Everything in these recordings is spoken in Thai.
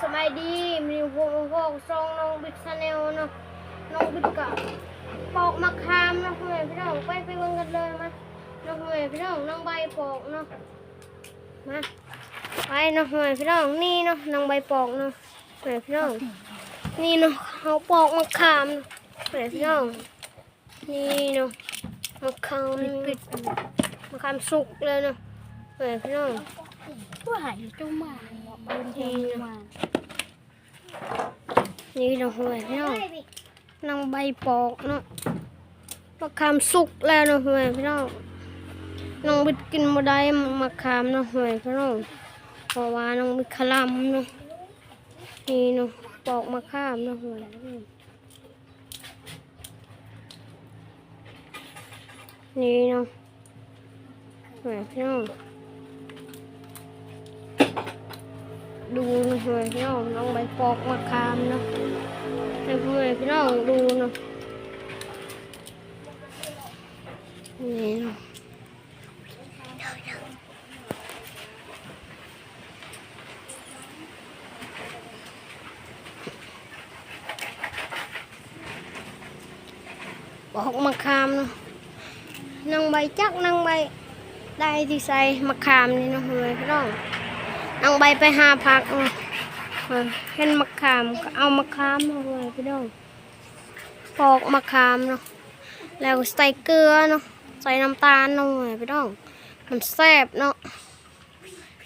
สบายดีมีวงวงซองน้องบิ๊กชาแนลเนาะน้องบิ๊กกะปอกมะขามนาะพ่อแม่พี่น้องไปไปเบิ่งกันเลยมาน้องพ่อแม่พี่น้องน้องใบปอกเนาะมาไปเนาะพ่อแม่พี่น้องนี่เนาะน้องใบปอกเนาะพ่อแม่พี่น้องนี่เนาะเขาปอกมะขามเนาะพ่อแม่พี่น้องนี่เนาะมะขามปิดมะขามสุกเลยเนาะพ่อแม่พี่น้อง ผู้หายจุ่มมาเดินเทมานี่เราหัวพี่น้องนั่งใบปอกเนาะมะขามสุกแล้วเนาะหัวพี่น้องน้องบิดกินมาได้มะขามเนาะหัวพี่น้องเพราะว่าน้องบิดขลำเนาะนี่เนาะปอกมะขามเนาะหัวพี่น้องนี่เนาะหัวพี่น้อง ดูนะหัวพี่น้องน้องใบปอกมะขามเนาะ ให้พ่อแม่พี่น้องดูเนาะนี่เนาะบอกมะขามเนาะนางใบจักนางใบได้ที่ใส่มะขามนี่ เอาใบไปหาผักเนาะเออเห็นมะขามก็เอามะขามมาเลยพี่น้องปอกมะขามเนาะแล้วใส่เกลือเนาะใส่น้ำตาลลงเลยพี่น้องมันแซ่บเนาะ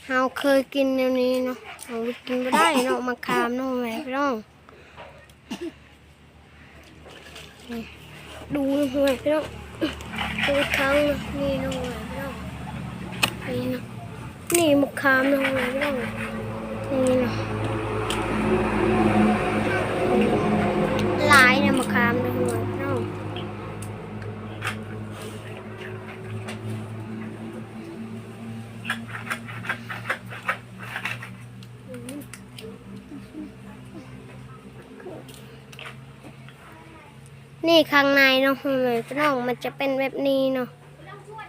เราเคยกินแนวนี้เนาะเรากินไม่ได้เนาะมะขามเนาะแม่พี่น้องนี่ดูเลยพี่น้องดูครั้งเนาะนี่เนาะแม่พี่น้องนี่เนาะ นี่มะขามเนาะแม่พี่น้องนี่เนาะลายเนี่ยมะขามเลยหัวน้องนี่ข้างในเนาะหัวพี่น้องมันจะเป็นแบบนี้เนาะ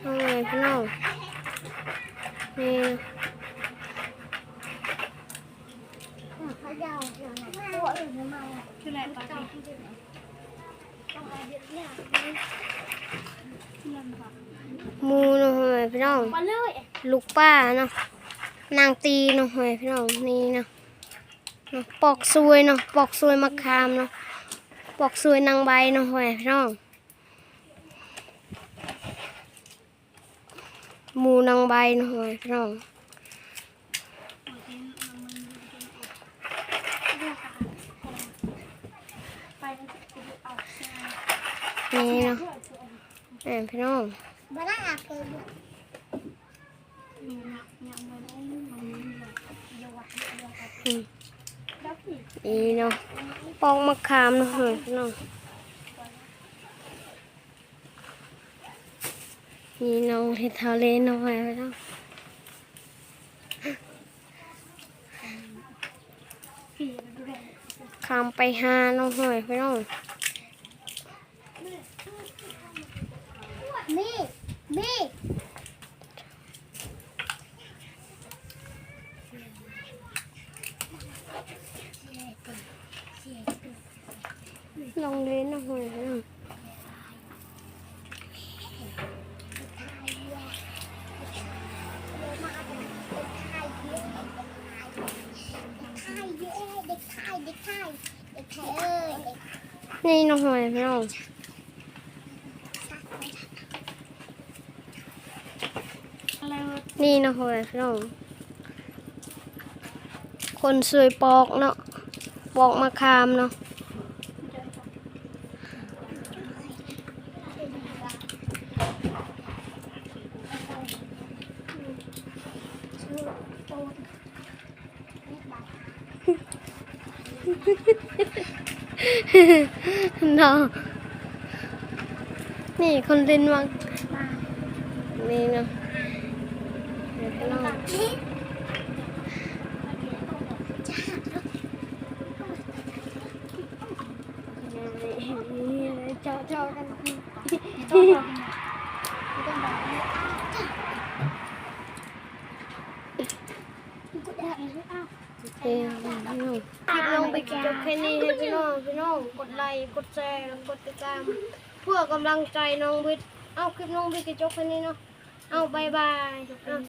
หัวพี่น้อง นี่เนาะเขายาวตัวอื่นมันมาชื่ออะไรปะพี่ต้องเอาเยอะแยะมูเนาะหัวพี่น้องมาเลยลูกป้าเนาะนางตีเนาะเฮ้ยพี่น้องนี่เนาะเนาะปอกซวยเนาะปอกซวยมะขามเนาะปอกซวยนางใบเนาะเฮ้ยพี่น้อง หมูนางใบเนาะเฮ้ยพี่น้องเนี่เนาะเฮ้ยพี่น้องบ้านอาเกลืนี่เนาะปอกมะขามเนาะเฮ้ยพี่น้อง นี่เนาะที่ทะเลเนาะเฮ้ยพี่น้องผิดดูแลขามไปหาเนาะเฮ้ยพี่น้องมีมีลองเล่นเนาะเฮ้ยพี่น้อง เด็กไทยเด็กไทยเด็กไทยเอ้ย นี่น้องหอยพี่น้องนี่น้องหอยพี่น้องคนสวยปอกเนาะปอกมะขามเนาะเน้องนี่คนเล่นวังนี่เนาะเดี๋ยวพี่น้องเจาเจากัน กูได้เองอ้าว เอ พี่น้อง คลิปน้องบิ๊กจบแค่นี้ให้พี่น้องพี่น้องกดไลค์กดแชร์แล้วกดติดตาม เพื่อกำลังใจน้องบิ๊กเอาคลิปน้องบิ๊กจบแค่นี้เนาะเอาบายบาย